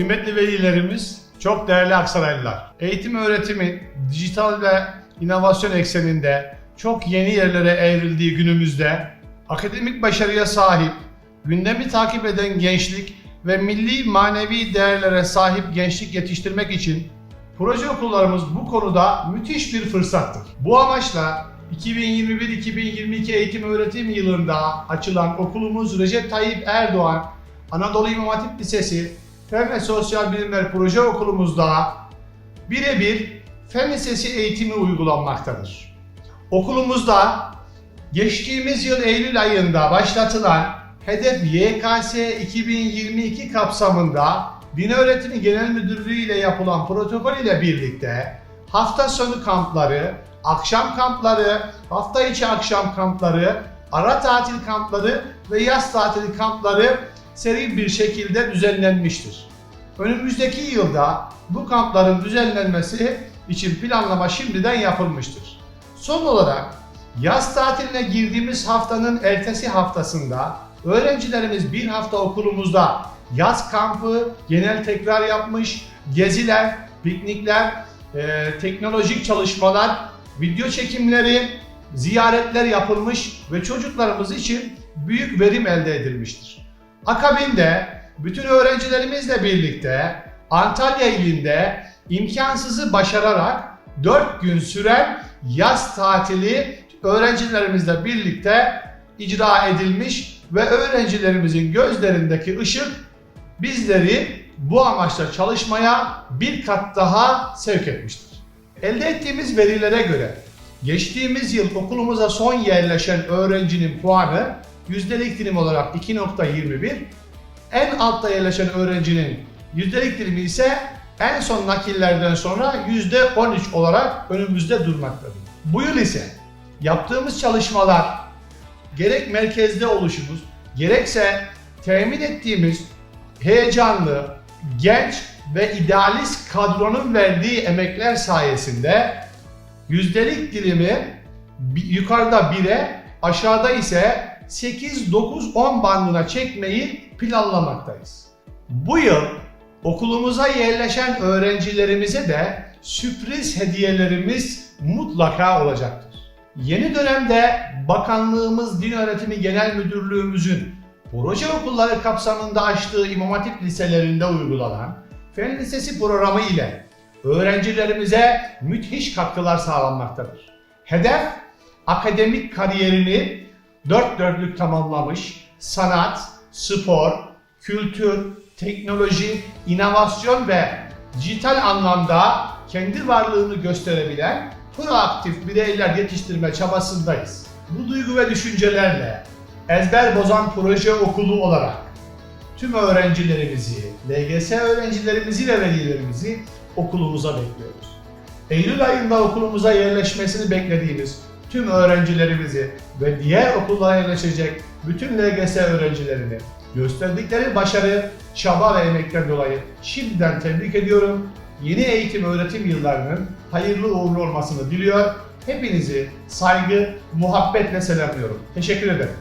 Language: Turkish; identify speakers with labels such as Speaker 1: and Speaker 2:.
Speaker 1: Kıymetli velilerimiz, çok değerli Aksaraylılar. Eğitim öğretimin dijital ve inovasyon ekseninde çok yeni yerlere evrildiği günümüzde akademik başarıya sahip, gündemi takip eden gençlik ve milli manevi değerlere sahip gençlik yetiştirmek için proje okullarımız bu konuda müthiş bir fırsattır. Bu amaçla 2021-2022 eğitim öğretim yılında açılan okulumuz Recep Tayyip Erdoğan Anadolu İmam Hatip Lisesi Fen ve Sosyal Bilimler Proje Okulumuzda birebir fen lisesi eğitimi uygulanmaktadır. Okulumuzda geçtiğimiz yıl Eylül ayında başlatılan Hedef YKS 2022 kapsamında Din Öğretimi Genel Müdürlüğü ile yapılan protokol ile birlikte hafta sonu kampları, akşam kampları, hafta içi akşam kampları, ara tatil kampları ve yaz tatili kampları seri bir şekilde düzenlenmiştir. Önümüzdeki yılda bu kampların düzenlenmesi için planlama şimdiden yapılmıştır. Son olarak yaz tatiline girdiğimiz haftanın ertesi haftasında öğrencilerimiz bir hafta okulumuzda yaz kampı, genel tekrar yapmış, geziler, piknikler, e, teknolojik çalışmalar, video çekimleri, ziyaretler yapılmış ve çocuklarımız için büyük verim elde edilmiştir. Akabinde bütün öğrencilerimizle birlikte Antalya ilinde imkansızı başararak 4 gün süren yaz tatili öğrencilerimizle birlikte icra edilmiş ve öğrencilerimizin gözlerindeki ışık bizleri bu amaçla çalışmaya bir kat daha sevk etmiştir. Elde ettiğimiz verilere göre geçtiğimiz yıl okulumuza son yerleşen öğrencinin puanı yüzdelik dilim olarak 2.21, en altta yerleşen öğrencinin yüzdelik dilimi ise en son nakillerden sonra %13 olarak önümüzde durmaktadır. Bu yıl ise yaptığımız çalışmalar gerek merkezde oluşumuz gerekse temin ettiğimiz heyecanlı, genç ve idealist kadronun verdiği emekler sayesinde yüzdelik dilimi yukarıda 1'e aşağıda ise 8, 9, 10 bandına çekmeyi planlamaktayız. Bu yıl okulumuza yerleşen öğrencilerimize de sürpriz hediyelerimiz mutlaka olacaktır. Yeni dönemde Bakanlığımız Din Öğretimi Genel Müdürlüğümüzün proje okulları kapsamında açtığı İmam Hatip liselerinde uygulanan Fen Lisesi programı ile öğrencilerimize müthiş katkılar sağlanmaktadır. Hedef akademik kariyerini dört dörtlük tamamlamış sanat, spor, kültür, teknoloji, inovasyon ve dijital anlamda kendi varlığını gösterebilen proaktif bireyler yetiştirme çabasındayız. Bu duygu ve düşüncelerle ezber bozan proje okulu olarak tüm öğrencilerimizi, LGS öğrencilerimizi ve velilerimizi okulumuza bekliyoruz. Eylül ayında okulumuza yerleşmesini beklediğimiz tüm öğrencilerimizi ve diğer okullara yerleşecek bütün LGS öğrencilerini gösterdikleri başarı, çaba ve emekten dolayı şimdiden tebrik ediyorum. Yeni eğitim öğretim yıllarının hayırlı uğurlu olmasını diliyor. Hepinizi saygı, muhabbetle selamlıyorum. Teşekkür ederim.